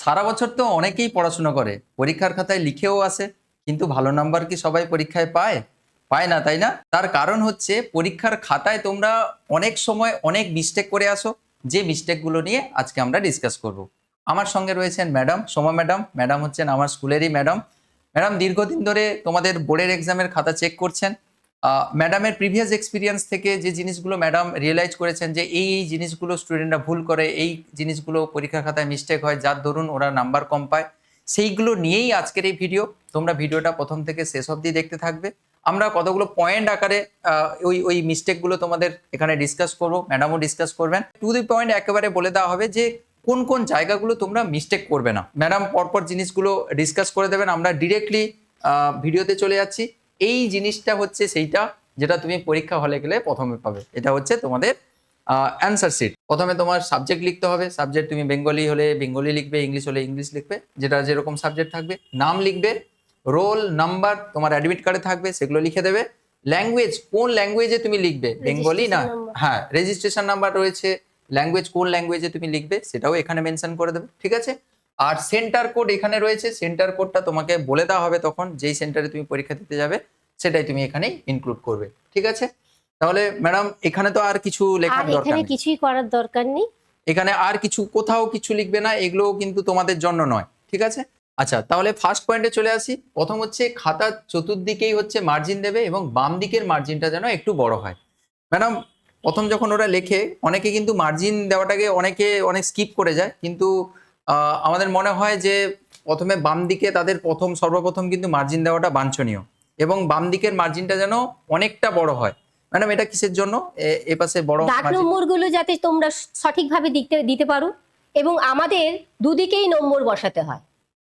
সারা বছর তো অনেকেই পড়াশোনা করে। পরীক্ষার খাতায় লিখেও আসে, কিন্তু ভালো নাম্বার কি সবাই পরীক্ষায় পায়? পায় না, তাই না? তার কারণ হচ্ছে পরীক্ষার খাতায় তোমরা অনেক সময় অনেক মিস্টেক করে আসো, যে মিস্টেকগুলো নিয়ে আজকে আমরা ডিসকাস করব। আমার সঙ্গে রয়েছেন ম্যাডাম সোমা ম্যাডাম ম্যাডাম হচ্ছেন আমার স্কুলেরই ম্যাডাম ম্যাডাম দীর্ঘদিন ধরে তোমাদের বোর্ডের এক্সামের খাতা চেক করছেন। ম্যাডামের প্রিভিয়াস এক্সপিরিয়েন্স থেকে যে জিনিসগুলো ম্যাডাম রিয়েলাইজ করেছেন যে এই এই জিনিসগুলো স্টুডেন্টরা ভুল করে, এই জিনিসগুলো পরীক্ষার খাতায় মিস্টেক হয়, যার দরুন ওরা নাম্বার কম পায়, সেইগুলো নিয়েই আজকের এই ভিডিও তোমরা ভিডিওটা প্রথম থেকে শেষ অবধি দেখতে থাকবে। আমরা কতগুলো পয়েন্ট আকারে ওই ওই মিস্টেকগুলো তোমাদের এখানে ডিসকাস করব ম্যাডামও ডিসকাস করবেন। টু দি পয়েন্ট একেবারে বলে দেওয়া হবে যে কোন কোন জায়গাগুলো তোমরা মিস্টেক করবে না। ম্যাডাম পরপর জিনিসগুলো ডিসকাস করে দেবেন। আমরা ডিরেক্টলি ভিডিওতে চলে যাচ্ছি। এই জিনিসটা হচ্ছে সেইটা যেটা তুমি পরীক্ষা হলে গেলে প্রথমে পাবে। এটা হচ্ছে তোমাদের অ্যান্সার শিট প্রথমে তোমার সাবজেক্ট লিখতে হবে। সাবজেক্ট তুমি বেঙ্গলি হলে বেঙ্গলি লিখবে ইংলিশ হলে ইংলিশ লিখবে যেটা যেরকম সাবজেক্ট থাকবে। নাম লিখবে রোল নাম্বার তোমার অ্যাডমিট কার্ডে থাকবে সেগুলো লিখে দেবে। ল্যাঙ্গুয়েজ কোন ল্যাঙ্গুয়েজে তুমি লিখবে? বেঙ্গলি না? হ্যাঁ রেজিস্ট্রেশন নাম্বার রয়েছে। ল্যাঙ্গুয়েজ কোন ল্যাঙ্গুয়েজে তুমি লিখবে সেটাও এখানে মেনশন করে দেবে ঠিক আছে? আর সেন্টার কোড এখানে রয়েছে। সেন্টার কোডটা তোমাকে বলে দেওয়া হবে তখন যেই সেন্টারে তুমি পরীক্ষা দিতে যাবে সেটাই তুমি এখানে ইনক্লুড করবে। ঠিক আছে? তাহলে ম্যাডাম এখানে তো আর কিছু লেখার দরকার এখানে কিছুই করার দরকার নেই। এখানে আর কিছু কোথাও কিছু লিখবে না এগুলো কিন্তু তোমাদের জন্য নয়। ঠিক আছে? আচ্ছা তাহলে ফার্স্ট পয়েন্টে চলে আসি। প্রথম হচ্ছে খাতার চতুর্দিকেই হচ্ছে মার্জিন দেবে এবং বাম দিকের মার্জিনটা যেন একটু বড় হয়। ম্যাডাম প্রথম যখন ওরা লেখে অনেকে কিন্তু মার্জিন দেওয়াটাকে অনেকে অনেক স্কিপ করে যায় কিন্তু আমাদের মনে হয় যে প্রথমে বাম দিকে তাদের প্রথম সর্বপ্রথম কিন্তু মার্জিন দেওয়াটা বাঞ্ছনীয়। এবং বাম দিকের মার্জিনটা যেন অনেকটা বড় হয়। ম্যাডাম এটা কিসের জন্য? এ- পাশে বড় দাগ margin- নম্বরগুলো যাতে তোমরা সঠিকভাবে দিতে দিতে পারো। এবং আমাদের দুদিকেই নম্বর বসাতে হয়।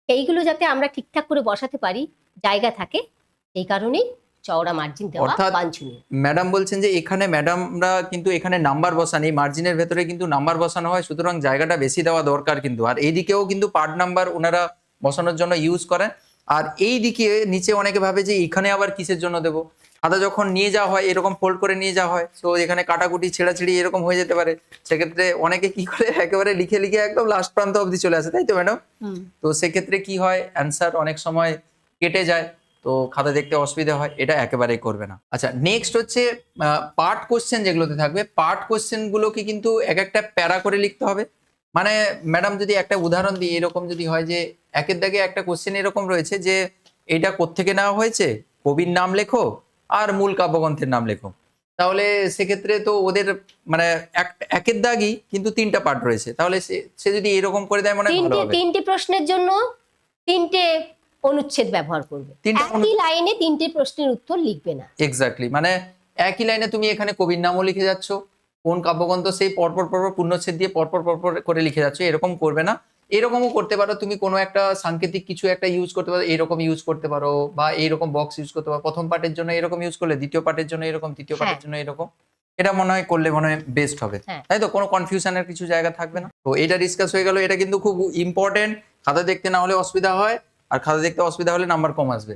এইগুলো যাতে আমরা ঠিকঠাক করে বসাতে পারি জায়গা থাকে এই কারণেই চওড়া মার্জিন দেওয়া বাঞ্ছনীয়। ম্যাডাম বলছেন যে এখানে ম্যাডামরা কিন্তু এখানে নাম্বার বসান এই মার্জিনের ভেতরে কিন্তু নাম্বার বসানো হয় সুতরাং জায়গাটা বেশি দেওয়া দরকার কিন্তু। আর এইদিকেও কিন্তু পার্ট নাম্বার ওনারা বসানোর জন্য ইউজ করেন। আর এই দিকে নিচে অনেকে ভাবে যে এখানে আবার কিসের জন্য দেবো? খাতা যখন নিয়ে যাওয়া হয় এরকম ফোল্ড করে নিয়ে যাওয়া হয় তো এখানে কাটাকুটি ছেঁড়াছিড়ি এরকম হয়ে যেতে পারে। সেক্ষেত্রে অনেকে কি করে একেবারে লিখে লিখে একদম লাস্ট প্রান্ত অবধি চলে আসে তাই তো ম্যাডাম তো সেক্ষেত্রে কি হয়? অ্যান্সার অনেক সময় কেটে যায়। তো খাতা দেখতে অসুবিধা হয় এটা একেবারেই করবে না। আচ্ছা নেক্সট হচ্ছে পার্ট কোশ্চেন যেগুলোতে থাকবে পার্ট কোশ্চেন গুলোকে কিন্তু এক একটা প্যারা করে লিখতে হবে। মানে ম্যাডাম যদি একটা উদাহরণ দিই এরকম যদি হয় যে একের দাগে একটা কোশ্চেন এরকম রয়েছে যে এটা কোত্থেকে নেওয়া হয়েছে? কবির নাম লেখো আর মূল কাব্যগ্রন্থের নাম লেখো। তাহলে সেক্ষেত্রে তো ওদের মানে এক- একের দাগই কিন্তু তিনটা পার্ট রয়েছে। তাহলে সে- যদি এরকম করে দেয় মানে তিনটে প্রশ্নের জন্য তিনটে অনুচ্ছেদ ব্যবহার করবে। তিনটে একই লাইনে তিনটে প্রশ্নের উত্তর লিখবে না। এক্স্যাক্টলি মানে একই লাইনে তুমি এখানে কবির নামও লিখে যাচ্ছ কোন কাব্যগ্রন্থ সেই পরপর পরপর পূর্ণচ্ছেদ দিয়ে পরপর পরপর করে লিখে যাচ্ছ এরকম করবে না। এরকমও করতে পারো তুমি কোনো একটা সাংকেতিক কিছু একটা ইউজ করতে পারো এরকম ইউজ করতে পারো বা এইরকম বক্স ইউজ করতে পারো প্রথম পার্টের জন্য এরকম ইউজ করলে দ্বিতীয় পার্টের জন্য এরকম তৃতীয় পার্টের হ্যাঁ। জন্য এরকম এটা মনে হয় করলে মনে হয় বেস্ট হবে। হ্যাঁ। তাই তো? কোনো কনফিউশনের কিছু জায়গা থাকবে না। তো এটা ডিসকাস হয়ে গেল এটা কিন্তু খুব ইম্পর্টেন্ট খাতা দেখতে না হলে অসুবিধা হয়। আর খাতা দেখতে অসুবিধা হলে নাম্বার কম আসবে।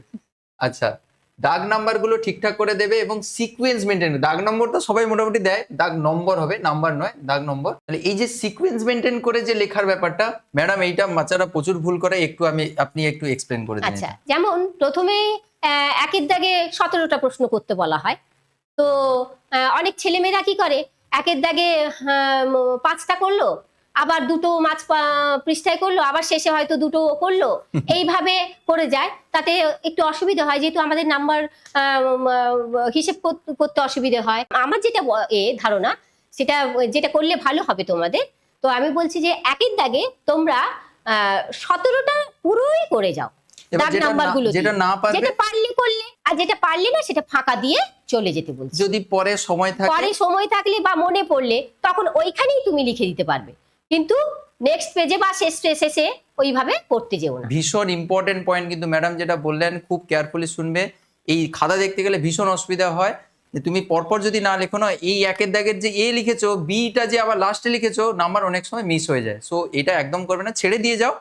আচ্ছা দাগ নাম্বারগুলো ঠিকঠাক করে দেবে এবং সিকোয়েন্স মেনটেন দাগ নম্বর তো সবাই মোটামুটি দেয় দাগ নম্বর হবে নাম্বার নয় দাগ নম্বর তাহলে এই যে সিকোয়েন্স মেনটেন করে যে লেখার ব্যাপারটা ম্যাডাম এইটা বাচ্চারা প্রচুর ভুল করে একটু আমি আপনি একটু এক্সপ্লেন করে দিন আচ্ছা যেমন প্রথমে আহ, একের দাগে সতেরোটা প্রশ্ন করতে বলা হয়। তো অনেক ছেলেমেয়েরা কি করে? একের দাগে পাঁচটা করল আবার দুটো মাছ পৃষ্ঠায় করল আবার শেষে হয়তো দুটো করল। এইভাবে করে যায় তাতে একটু অসুবিধা হয় যেহেতু আমাদের নাম্বার হিসেব করতে অসুবিধা হয়। আমার যেটা এ ধারণা সেটা যেটা করলে ভালো হবে তোমাদের তো আমি বলছি যে একের দাগে তোমরা সতেরোটা পুরোই করে যাও। দাগ যেটা নাম্বারগুলো যেটা না পারবে যেটা পারলে করলে আর যেটা পারলে না সেটা ফাঁকা দিয়ে চলে যেতে বলছি। যদি পরে সময় থাকে পরে সময় থাকলে বা মনে পড়লে তখন ওইখানেই তুমি লিখে দিতে পারবে। কিন্তু নেক্সট পেজে বা শেষ শেষে ওইভাবে করতে যেও না। ভীষণ ইম্পর্টেন্ট পয়েন্ট কিন্তু ম্যাডাম যেটা বললেন, খুব কেয়ারফুলি শুনবে। এই খাতা দেখতে গেলে ভীষণ অসুবিধা হয়। যে তুমি পরপর যদি না লেখো না, এই একের দাগের যে এ লিখেছো বিটা যে আবার লাস্টে লিখেছো নাম্বার অনেক সময় মিস হয়ে যায়। সো এটা একদম করবে না। ছেড়ে দিয়ে যাও।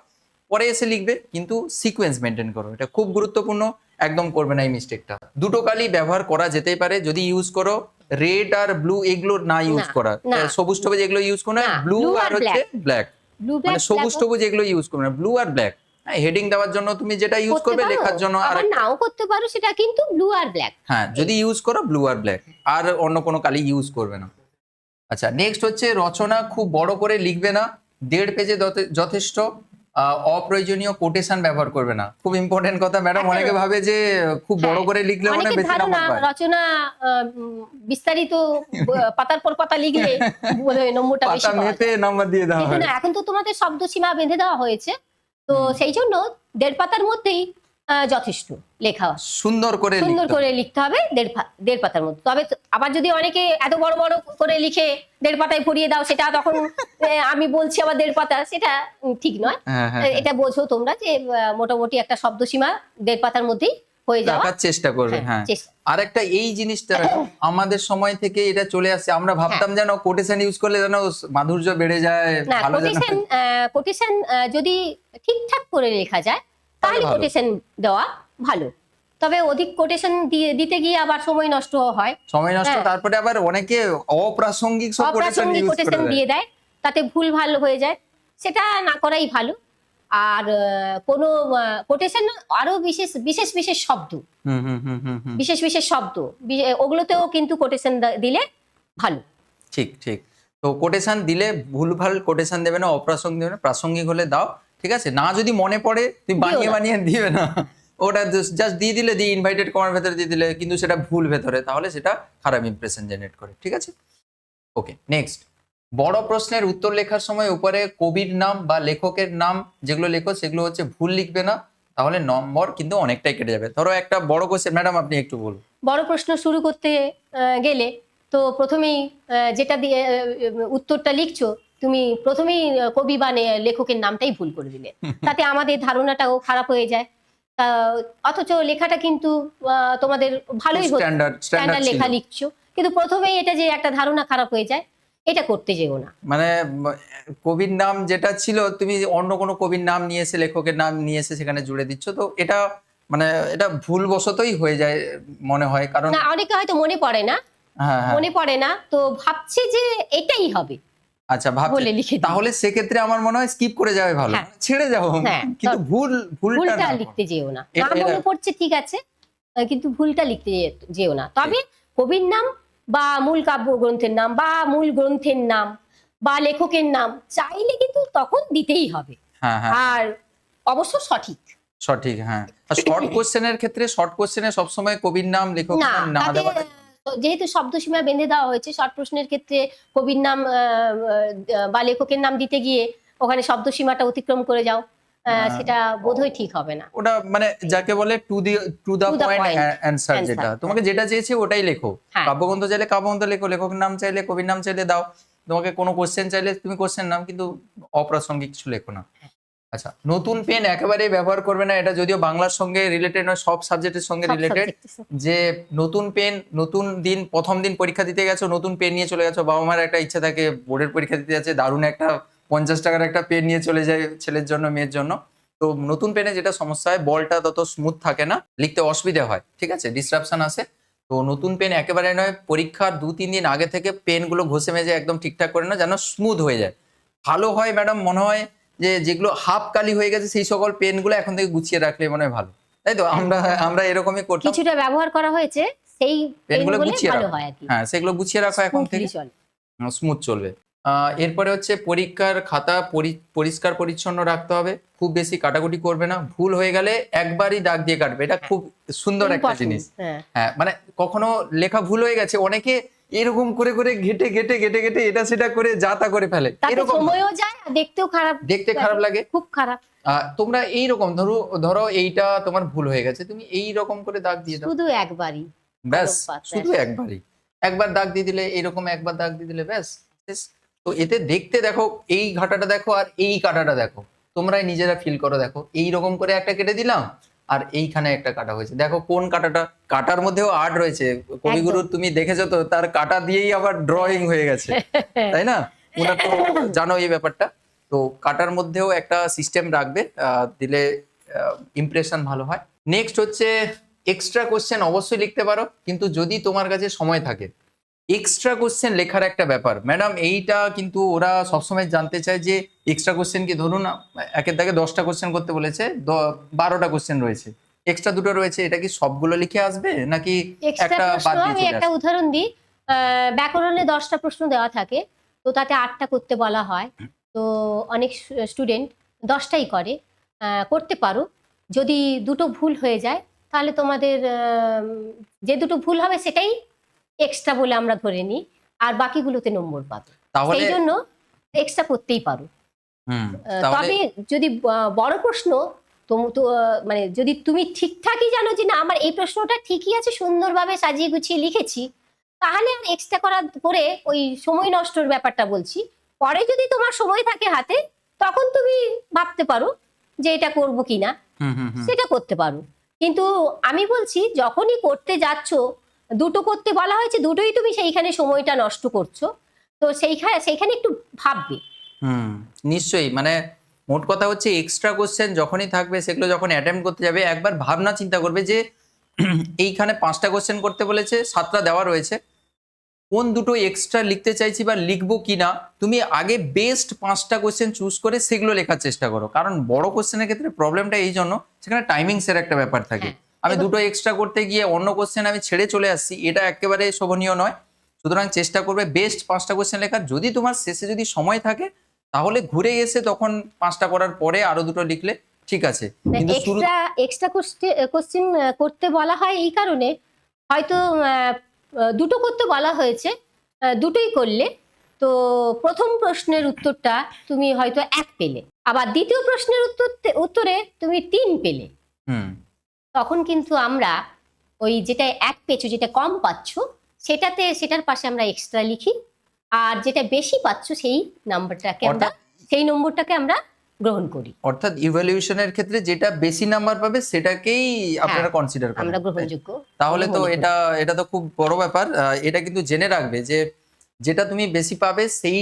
পরে এসে লিখবে। কিন্তু সিকোয়েন্স মেনটেন করো। এটা খুব গুরুত্বপূর্ণ। একদম করবে না এই মিস্টেকটা দুটো কালি ব্যবহার করা যেতেই পারে। যদি ইউজ করো রেড আর ব্লু এগুলো না ইউজ করা। সবুজ টবুজ এগুলো ইউজ করো না ব্লু আর হচ্ছে ব্ল্যাক মানে সবুজ টবুজ এগুলো ইউজ করবে না ব্লু আর ব্ল্যাক হেডিং দেওয়ার জন্য তুমি যেটা ইউজ করবে লেখার জন্য আর নাও করতে পারো সেটা কিন্তু ব্লু আর ব্ল্যাক হ্যাঁ যদি ইউজ করো ব্লু আর ব্ল্যাক আর অন্য কোনো কালি ইউজ করবে না। আচ্ছা নেক্সট হচ্ছে রচনা খুব বড় করে লিখবে না। দেড় পেজে যথেষ্ট। অপ্রয়োজনীয় কোটেশন ব্যবহার করবে না। খুব ইম্পর্টেন্ট কথা ম্যাডাম। অনেকে ভাবে যে খুব বড় হ্যাঁ, করে লিখলে মানে বেশি নাম্বার পায় রচনা বিস্তারিত পাতার পর পাতা লিখলে বলে নম্বরটা বেশি পাতা মেপে নাম্বার দিয়ে দেওয়া হয়। এখন তো তোমাদের শব্দ সীমা বেঁধে দেওয়া হয়েছে। তো সেই জন্য দেড় পাতার মধ্যেই যথেষ্ট লেখা। সুন্দর করে সুন্দর করে লিখতে হবে দেড় দেড় পাতার মধ্যে। তবে আবার যদি অনেকে এত বড় বড় করে লিখে দেড় পাতায় ভরিয়ে দাও সেটা তখন আমি বলছি আবার দেড় পাতা সেটা ঠিক নয়। হ্যাঁ হ্যাঁ এটা বোঝো তোমরা যে মোটামুটি একটা শব্দ সীমা দেড় পাতার মধ্যেই হয়ে যাওয়া। রাখার চেষ্টা করবে হ্যাঁ, হ্যাঁ। আর একটা এই জিনিসটা আমাদের সময় থেকে এটা চলে আসছে। আমরা ভাবতাম যেন কোটেশন ইউজ করলে যেন মাধুর্য বেড়ে যায় কোটেশন কোটেশন যদি ঠিকঠাক করে লেখা যায় তাহলে কোটেশন দেওয়া ভালো। তবে অধিক কোটেশন দিয়ে দিতে গিয়ে আবার সময় নষ্ট হয়। সময় নষ্ট হ্যাঁ। তারপরে আবার অনেকে অপ্রাসঙ্গিক সব কোটেশন ইউজ করে কোটেশন দেয়। দিয়ে। তাতে ভুল ভালো হয়ে যায়। সেটা না করাই ভালো। আর কোনো কোটেশন আরও বিশেষ বিশেষ বিশেষ শব্দ। হুম হুম হুম হুম হুম। বিশেষ বিশেষ শব্দ। ওগুলোতেও কিন্তু কোটেশন দিলে ভালো। ঠিক ঠিক। তো কোটেশন দিলে ভুলভাল কোটেশন দেবে না অপ্রাসঙ্গিক দেবে না। প্রাসঙ্গিক হলে দাও। ঠিক আছে? না যদি মনে পড়ে তুমি বানিয়ে বানিয়ে দিবে না। ওটা জাস্ট দিয়ে দিলে দিয়ে ইনভাইটেড কমার ভেতরে দিয়ে দিলে কিন্তু সেটা ভুল ভেতরে তাহলে সেটা খারাপ ইমপ্রেশন জেনারেট করে ঠিক আছে? ওকে নেক্সট বড় প্রশ্নের উত্তর লেখার সময় উপরে কবির নাম বা লেখকের নাম যেগুলো লেখো সেগুলো হচ্ছে ভুল লিখবে না তাহলে নম্বর কিন্তু অনেকটাই কেটে যাবে। ধরো একটা বড় কোশ্চেন ম্যাডাম আপনি একটু বলুন। বড় প্রশ্ন শুরু করতে গেলে তো প্রথমেই যেটা দিয়ে উত্তরটা লিখছো তুমি প্রথমেই কবি বা লেখকের নামটাই ভুল করে দিলে। তাতে আমাদের ধারণাটাও খারাপ হয়ে যায়। অথচ লেখাটা কিন্তু তোমাদের ভালোই স্ট্যান্ডার্ড লেখা লিখছো। কিন্তু প্রথমেই এটা যে একটা ধারণা খারাপ হয়ে যায় এটা করতে যেও না। মানে কবির নাম যেটা ছিল তুমি অন্য কোনো কবির নাম নিয়ে এসে লেখকের নাম নিয়ে এসে সেখানে জুড়ে দিচ্ছ। তো এটা মানে এটা ভুলবশতই হয়ে যায় মনে হয়। কারণ না অনেকে হয়তো মনে পড়ে না। হ্যাঁ হ্যাঁ। মনে পড়ে না। তো ভাবছে যে এটাই হবে। আচ্ছা ভাবছি। বলে লিখে তাহলে সেক্ষেত্রে আমার মনে হয় স্কিপ করে যাবে ভালো। হ্যাঁ। ছেড়ে যাও। হ্যাঁ, কিন্তু ভুল ভুলটা। লিখতে যেও না। না মনে পড়ছে ঠিক আছে। কিন্তু ভুলটা লিখতে যেও না। তবে কবির নাম বা মূল কাব্যগ্রন্থের নাম বা মূল গ্রন্থের নাম বা লেখকের নাম চাইলে কিন্তু তখন দিতেই হবে। হ্যাঁ আর অবশ্য সঠিক। সঠিক হ্যাঁ। শর্ট কোশ্চেনের ক্ষেত্রে শর্ট কোশ্চেনে সবসময় কবির নাম লেখকের নাম না তাতে দেওয়া আহ, যেহেতু শব্দসীমা বেঁধে দেওয়া হয়েছে শর্ট প্রশ্নের ক্ষেত্রে কবির নাম বা লেখকের নাম দিতে গিয়ে ওখানে শব্দসীমাটা অতিক্রম করে যাও হ্যাঁ। সেটা বোধহয় ঠিক হবে না ওটা মানে যাকে বলে to the to the point answer যেটা হ্যাঁ। তোমাকে যেটা চেয়েছে ওটাই লেখো হ্যাঁ। কাব্যগ্রন্থ চাইলে কাব্যগ্রন্থ লেখো লেখকের নাম চাইলে কবির নাম চাইলে দাও তোমাকে কোনো কোশ্চেন চাইলে তুমি কোশ্চেন নাম কিন্তু অপ্রাসঙ্গিক কিছু লেখো না আচ্ছা নতুন পেন একেবারে ব্যবহার করবে না এটা যদিও বাংলার সঙ্গে রিলেটেড নয় সব সাবজেক্টের সঙ্গে রিলেটেড যে নতুন পেন নতুন দিন প্রথম দিন পরীক্ষা দিতে গেছো নতুন পেন নিয়ে চলে গেছো বাবা মার একটা ইচ্ছা থাকে বোর্ডের পরীক্ষা দিতে যাচ্ছে দারুণ একটা পঞ্চাশ টাকার একটা পেন নিয়ে চলে যায় ছেলের জন্য মেয়ের জন্য। তো নতুন পেনে যেটা সমস্যা হয় বলটা তত স্মুথ থাকে না লিখতে অসুবিধা হয় ঠিক আছে? ডিসরাপশন আসে। তো নতুন পেন একেবারে নয় পরীক্ষার দু তিন দিন আগে থেকে পেনগুলো ঘষে মেজে একদম ঠিকঠাক করে না যেন স্মুথ হয়ে যায়। ভালো হয় ম্যাডাম মনে হয় যে যেগুলো হাফ কালি হয়ে গেছে সেই সকল পেনগুলো এখন থেকে গুছিয়ে রাখলে মনে হয় ভালো। তাই তো? আমরা আমরা এরকমই করতাম। কিছুটা ব্যবহার করা হয়েছে সেই পেনগুলো গুছিয়ে ভালো হয় হ্যাঁ সেগুলো গুছিয়ে রাখো এখন থেকে স্মুথ চলবে। এরপরে হচ্ছে পরীক্ষার খাতা পরিষ্কার পরিচ্ছন্ন রাখতে হবে। খুব বেশি কাটাকুটি করবে না। ভুল হয়ে গেলে একবারই দাগ দিয়ে কাটবে। এটা খুব সুন্দর একটা জিনিস। হ্যাঁ। হ্যাঁ মানে কখনো লেখা ভুল হয়ে গেছে অনেকে এরকম করে করে ঘেটে ঘেটে ঘেটে ঘেটে এটা সেটা করে যা তা করে ফেলে। এরকম সময়ও যায় দেখতেও খারাপ দেখতে খারাপ লাগে? খুব খারাপ। তোমরা এইরকম ধরো ধরো এইটা তোমার ভুল হয়ে গেছে তুমি এই রকম করে দাগ দিয়ে দাও। শুধু একবারই। ব্যাস শুধু একবারই। একবার দাগ দিয়ে দিলে এরকম একবার দাগ দিয়ে দিলে ব্যাস তো এতে দেখতে দেখো এই ঘাটাটা দেখো আর এই কাটাটা দেখো। তোমরাই নিজেরা ফিল করো দেখো। এই রকম করে একটা কেটে দিলাম আর এইখানে একটা কাটা হয়েছে। দেখো কোন কাটাটা কাটার মধ্যেও আর্ট রয়েছে। কবিগুরুর তুমি দেখেছ তো তার কাটা দিয়েই আবার ড্রয়িং হয়ে গেছে তাই না? ওরা তো জানো এই ব্যাপারটা। তো কাটার মধ্যেও একটা সিস্টেম রাখবে দিলে ইমপ্রেশন ভালো হয়। নেক্সট হচ্ছে এক্সট্রা কোশ্চেন অবশ্যই লিখতে পারো কিন্তু যদি তোমার কাছে সময় থাকে এক্সট্রা কোশ্চেন লেখার একটা ব্যাপার। ম্যাডাম এইটা কিন্তু ওরা সবসময় জানতে চায় যে এক্সট্রা কোশ্চেন কি? ধরুন একের দাগে দশটা কোশ্চেন করতে বলেছে বারোটা কোশ্চেন রয়েছে। এক্সট্রা দুটো রয়েছে এটা কি সবগুলো লিখে আসবে? নাকি একটা বাদ আমি একটা উদাহরণ দিই। ব্যাকরণে দশটা প্রশ্ন দেওয়া থাকে তো তাতে আটটা করতে বলা হয়। তো অনেক স্টুডেন্ট দশটাই করে। করতে পারো। যদি দুটো ভুল হয়ে যায় তাহলে তোমাদের যে দুটো ভুল হবে সেটাই এক্সট্রা বলে আমরা ধরে নিই আর বাকিগুলোতে নম্বর পাবে। সেই জন্য এক্সট্রা করতেই পারো। তবে যদি বড় প্রশ্ন মানে যদি তুমি ঠিকঠাকই জানো যে না আমার এই প্রশ্নটা ঠিকই আছে সুন্দরভাবে সাজিয়ে গুছিয়ে লিখেছি তাহলে আর এক্সট্রা করা করে ওই সময় নষ্টর ব্যাপারটা বলছি। পরে যদি তোমার সময় থাকে হাতে তখন তুমি ভাবতে পারো যে এটা করব কিনা। সেটা করতে পারো। কিন্তু আমি বলছি যখনই করতে যাচ্ছ দুটো করতে বলা হয়েছে দুটোই তুমি সেইখানে সময়টা নষ্ট করছ। তো সেইখানে সেইখানে একটু ভাববে। হুম নিশ্চয়ই। মানে মোট কথা হচ্ছে এক্সট্রা কোশ্চেন যখনই থাকবে সেগুলো যখন অ্যাটেম্প করতে যাবে একবার ভাবনা চিন্তা করবে যে এইখানে পাঁচটা কোশ্চেন করতে বলেছে সাতটা দেওয়া রয়েছে। কোন দুটো এক্সট্রা লিখতে চাইছি বা লিখব কিনা তুমি আগে বেস্ট পাঁচটা কোশ্চেন চুজ করে সেগুলো লেখার চেষ্টা করো। কারণ বড় কোশ্চেনের ক্ষেত্রে প্রবলেমটা এই জন্য সেখানে টাইমিংসের একটা ব্যাপার থাকে। হ্যাঁ। আমি দুটো এক্সট্রা করতে গিয়ে অন্য কোশ্চেন আমি ছেড়ে চলে আসছি। এটা একেবারে শোভনীয় নয়। সুতরাং চেষ্টা করবে বেস্ট পাঁচটা কোশ্চেন লেখার। যদি তোমার শেষে যদি সময় থাকে তাহলে ঘুরে এসে তখন পাঁচটা করার পরে আরও দুটো লিখলে ঠিক আছে। কিন্তু এক্সট্রা এক্সট্রা কোশ্চেন করতে বলা হয় এই কারণে হয়তো দুটো করতে বলা হয়েছে দুটোই করলে। তো প্রথম প্রশ্নের উত্তরটা তুমি হয়তো এক পেলে। আবার দ্বিতীয় প্রশ্নের উত্তর উত্তরে তুমি তিন পেলে। হুম। তখন কিন্তু আমরা ওই যেটা এক পেয়েছ যেটা কম পাচ্ছ সেটাতে সেটার পাশে আমরা এক্সট্রা লিখি। আর যেটা বেশি পাচ্ছ সেই নাম্বারটাকে আমরা সেই নম্বরটাকে আমরা গ্রহণ করি। অর্থাৎ ইভ্যালুয়েশনের ক্ষেত্রে যেটা বেশি নাম্বার পাবে সেটাকেই আপনারা কনসিডার করেন। আমরা গ্রহণযোগ্য। তাহলে তো এটা এটা তো খুব বড় ব্যাপার। এটা কিন্তু জেনে রাখবে যে যেটা তুমি বেশি পাবে সেই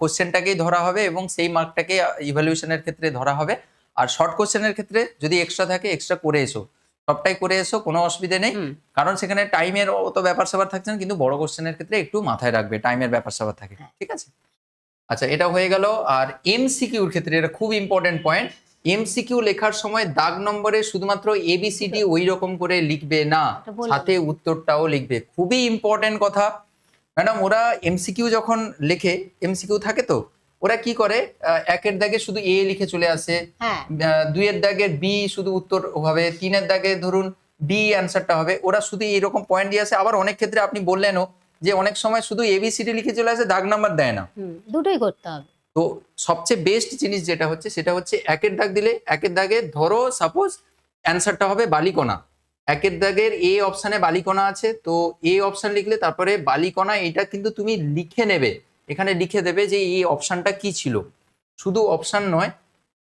কোশ্চেনটাকেই ধরা হবে এবং সেই মার্কটাকে ইভ্যালুয়েশনের ক্ষেত্রে ধরা হবে। আর শর্ট কোশ্চেনের ক্ষেত্রে যদি এক্সট্রা থাকে এক্সট্রা করে এসো। সবটাই করে এসো কোনো অসুবিধে নেই। কারণ সেখানে টাইমের অত ব্যাপার স্যাপার থাকছে না কিন্তু বড় কোশ্চেনের ক্ষেত্রে একটু মাথায় রাখবে টাইমের ব্যাপার স্যাপার থাকে। হ্যাঁ। ঠিক আছে? আচ্ছা এটা হয়ে গেল। আর এমসিকিউর ক্ষেত্রে এটা খুব ইম্পর্টেন্ট পয়েন্ট এমসিকিউ লেখার সময় দাগ নম্বরে শুধুমাত্র এবিসিডি ওই রকম করে লিখবে না। সাথে উত্তরটাও লিখবে। খুবই ইম্পর্টেন্ট কথা। ম্যাডাম ওরা এমসিকিউ যখন লেখে এমসিকিউ থাকে তো? ওরা কি করে? একের দাগে শুধু এ লিখে চলে আসে। হ্যাঁ। দুইয়ের দাগের বি শুধু উত্তর হবে। তিনের দাগে ধরুন ডি অ্যান্সারটা হবে। ওরা শুধু এইরকম পয়েন্ট দিয়ে আসে। আবার অনেক ক্ষেত্রে আপনি বললেনও যে অনেক সময় শুধু এবিসিডি লিখে চলে আসে দাগ নাম্বার দেয় না। দুটোই করতে হবে। তো সবচেয়ে বেস্ট জিনিস যেটা হচ্ছে সেটা হচ্ছে একের দাগ দিলে একের দাগে ধরো সাপোজ অ্যান্সারটা হবে বালিকোনা একের দাগের এ অপশানে বালিকোনা আছে। তো এ অপশান লিখলে তারপরে বালিকণা এটা কিন্তু তুমি লিখে নেবে। এখানে লিখে দেবে যে এই অপশানটা কি ছিল। শুধু অপশান নয়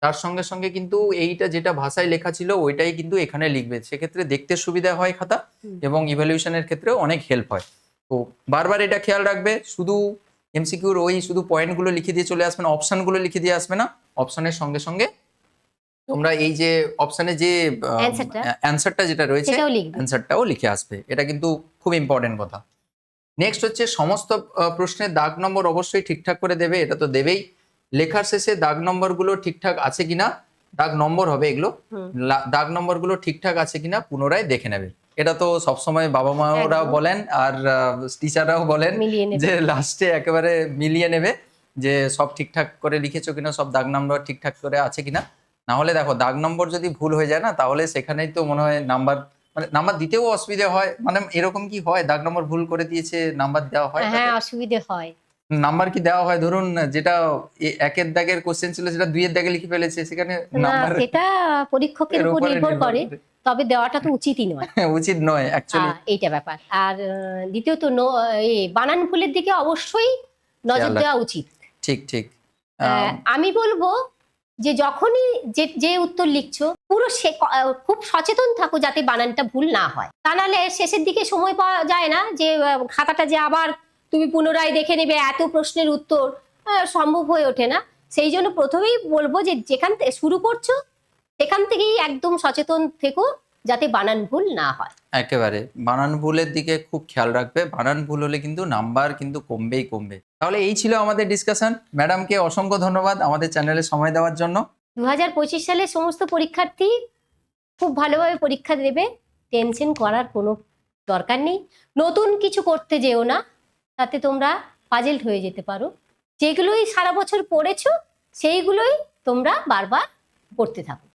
তার সঙ্গে সঙ্গে কিন্তু এইটা যেটা ভাষায় লেখা ছিল ওইটাই কিন্তু এখানে লিখবে। সেক্ষেত্রে দেখতে সুবিধা হয় খাতা। এবং ইভ্যালুয়েশনের ক্ষেত্রে অনেক হেল্প হয়। তো বারবার এটা খেয়াল রাখবে শুধু এমসিকিউর ওই শুধু পয়েন্টগুলো লিখে দিয়ে চলে আসবে না অপশনগুলো লিখে দিয়ে আসবে না। অপশানের সঙ্গে সঙ্গে তোমরা এই যে অপশনে যে অ্যান্সারটা যেটা রয়েছে অ্যান্সারটাও লিখে আসবে। এটা কিন্তু খুব ইম্পর্টেন্ট কথা। নেক্সট হচ্ছে সমস্ত প্রশ্নের দাগ নম্বর অবশ্যই ঠিকঠাক করে দেবে এটা তো দেবেই। লেখার শেষে দাগ নম্বরগুলো ঠিকঠাক আছে কিনা দাগ নম্বর হবে এগুলো দাগ নম্বরগুলো ঠিকঠাক আছে কিনা পুনরায় দেখে নেবে। এটা তো সবসময় বাবা মারাও। বলেন আর টিচাররাও বলেন যে লাস্টে একেবারে মিলিয়ে নেবে যে সব ঠিকঠাক করে লিখেছো কিনা সব দাগ নম্বর ঠিকঠাক করে আছে কিনা। না হলে দেখো দাগ নম্বর যদি ভুল হয়ে যায় না তাহলে সেখানেই তো মনে হয় নাম্বার মানে নাম্বার দিতেও অসুবিধা হয়। মানে এরকম কি হয়? দাগ নম্বর ভুল করে দিয়েছে নাম্বার দেওয়া হয় হ্যাঁ অসুবিধে হয়। নাম্বার কি দেওয়া হয়? ধরুন যেটা একের দাগের কোশ্চেন ছিল সেটা দুইয়ের দাগে লিখে ফেলেছে সেখানে নাম্বার সেটা পরীক্ষকের উপর নির্ভর করে তবে দেওয়াটা তো উচিতই নয়। উচিত নয় অ্যাকচুয়ালি এইটা ব্যাপার। আর দ্বিতীয়ত নো- এই বানান ভুলের দিকে অবশ্যই নজর দেওয়া উচিত। ঠিক ঠিক। আমি বলব যে যখনই যে যে উত্তর লিখছো, পুরো সে খুব সচেতন থাকো যাতে বানানটা ভুল না হয়। তা নাহলে শেষের দিকে সময় পাওয়া যায় না যে খাতাটা যে আবার তুমি পুনরায় দেখে নেবে এত প্রশ্নের উত্তর সম্ভব হয়ে ওঠে না। সেই জন্য প্রথমেই বলব যে যেখান থেকে শুরু করছ, সেখান থেকেই একদম সচেতন থেকো। যাতে বানান ভুল না হয়। একেবারে। বানান ভুলের দিকে খুব খেয়াল রাখবে। বানান ভুল হলে কিন্তু নাম্বার কিন্তু কমবেই কমবে। তাহলে এই ছিল আমাদের ডিসকাশন ম্যাডামকে অসংখ্য ধন্যবাদ আমাদের চ্যানেলে সময় দেওয়ার জন্য। দু হাজার পঁচিশ সালে সমস্ত পরীক্ষার্থী খুব ভালোভাবে পরীক্ষা দেবে। টেনশন করার কোনো দরকার নেই। নতুন কিছু করতে যেও না। তাতে তোমরা পাজেল্ট হয়ে যেতে পারো। যেগুলোই সারা বছর পড়েছো সেইগুলোই তোমরা বারবার পড়তে থাকো।